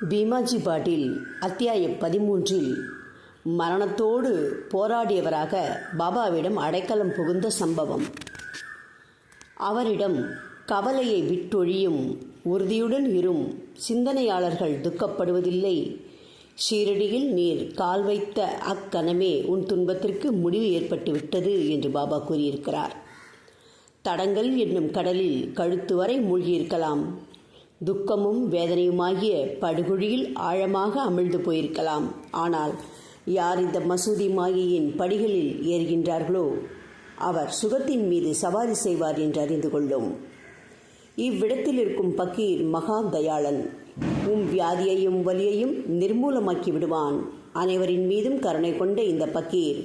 பீமாஜி பாட்டில் அத்தியாயம் பதிமூன்றில் மரணத்தோடு போராடியவராக பாபாவிடம் அடைக்கலம் புகுந்த சம்பவம். அவரிடம் கவலையை விட்டொழியும் உறுதியுடன் இரும் சிந்தனையாளர்கள் துக்கப்படுவதில்லை. ஷீரடியில் நீர் கால் வைத்த அக்கணமே உன் துன்பத்திற்கு முடிவு ஏற்பட்டுவிட்டது என்று பாபா கூறியிருக்கிறார். தடங்கள் என்னும் கடலில் கழுத்து வரை மூழ்கியிருக்கலாம். துக்கமும் வேதனையுமாகிய படுகுழியில் ஆழமாக அமிழ்ந்து போயிருக்கலாம். ஆனால் யார் இந்த மசூதி மாயையின் படிகளில் ஏறுகின்றார்களோ அவர் சுகத்தின் மீது சவாரி செய்வார் என்று அறிந்து கொள்ளும். இவ்விடத்தில் இருக்கும் பக்கீர் மகா தயாளன். உம் வியாதியையும் வலியையும் நிர்மூலமாக்கி விடுவான். அனைவரின் மீதும் கருணை கொண்ட இந்த பக்கீர்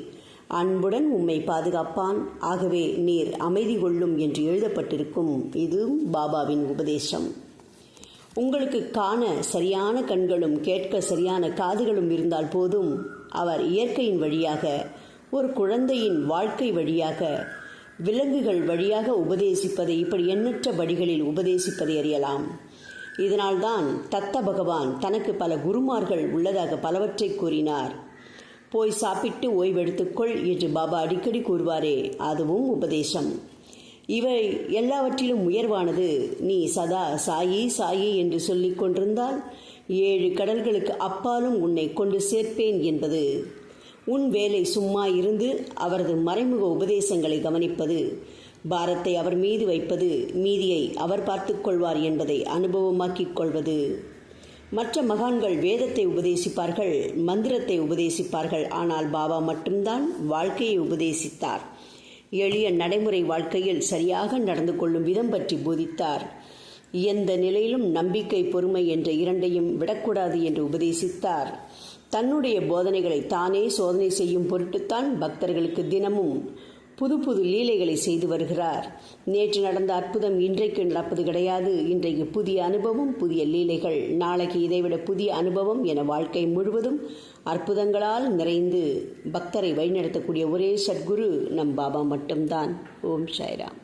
அன்புடன் உம்மை பாதுகாப்பான். ஆகவே நீர் அமைதி கொள்ளும் என்று எழுதப்பட்டிருக்கும். இது பாபாவின் உபதேசம். உங்களுக்கு காண சரியான கண்களும் கேட்க சரியான காதுகளும் இருந்தால் போதும். அவர் இயற்கையின் வழியாக ஒரு குழந்தையின் வாழ்க்கை வழியாக விலங்குகள் வழியாக உபதேசிப்பதை இப்படி எண்ணற்ற வழிகளில் உபதேசிப்பதை அறியலாம். இதனால்தான் தத்த பகவான் தனக்கு பல குருமார்கள் உள்ளதாக பலவற்றை கூறினார். போய் சாப்பிட்டு ஓய்வெடுத்துக்கொள் என்று பாபா அடிக்கடி கூறுவாரே அதுவும் உபதேசம். இவை எல்லாவற்றிலும் உயர்வானது. நீ சதா சாயி சாயி என்று சொல்லிக் கொண்டிருந்தால் ஏழு கடல்களுக்கு அப்பாலும் உன்னை கொண்டு சேர்ப்பேன் என்பது. உன் வேலை சும்மா இருந்து அவரது மறைமுக உபதேசங்களை கவனிப்பது. பாரத்தை அவர் மீது வைப்பது மீதியை அவர் பார்த்துக் கொள்வார் என்பதை அனுபவமாக்கிக் கொள்வது. மற்ற மகான்கள் வேதத்தை உபதேசிப்பார்கள் மந்திரத்தை உபதேசிப்பார்கள் ஆனால் பாபா மட்டும்தான் வாழ்க்கையை உபதேசித்தார். எளிய நடைமுறை வாழ்க்கையில் சரியாக நடந்து கொள்ளும் விதம் பற்றி போதித்தார். எந்த நிலையிலும் நம்பிக்கை பொறுமை என்ற இரண்டையும் விடக்கூடாது என்று உபதேசித்தார். தன்னுடைய போதனைகளை தானே சோதனை செய்யும் பொருட்டுத்தான் பக்தர்களுக்கு தினமும் புது புது லீலைகளை செய்து வருகிறார். நேற்று நடந்த அற்புதம் இன்றைக்கு நடப்பது கிடையாது. இன்றைக்கு புதிய அனுபவம் புதிய லீலைகள். நாளைக்கு இதைவிட புதிய அனுபவம் என வாழ்க்கை முழுவதும் அற்புதங்களால் நிறைந்து பக்தரை வழிநடத்தக்கூடிய ஒரே சத்குரு நம் பாபா மட்டும்தான். ஓம் சாய்ராம்.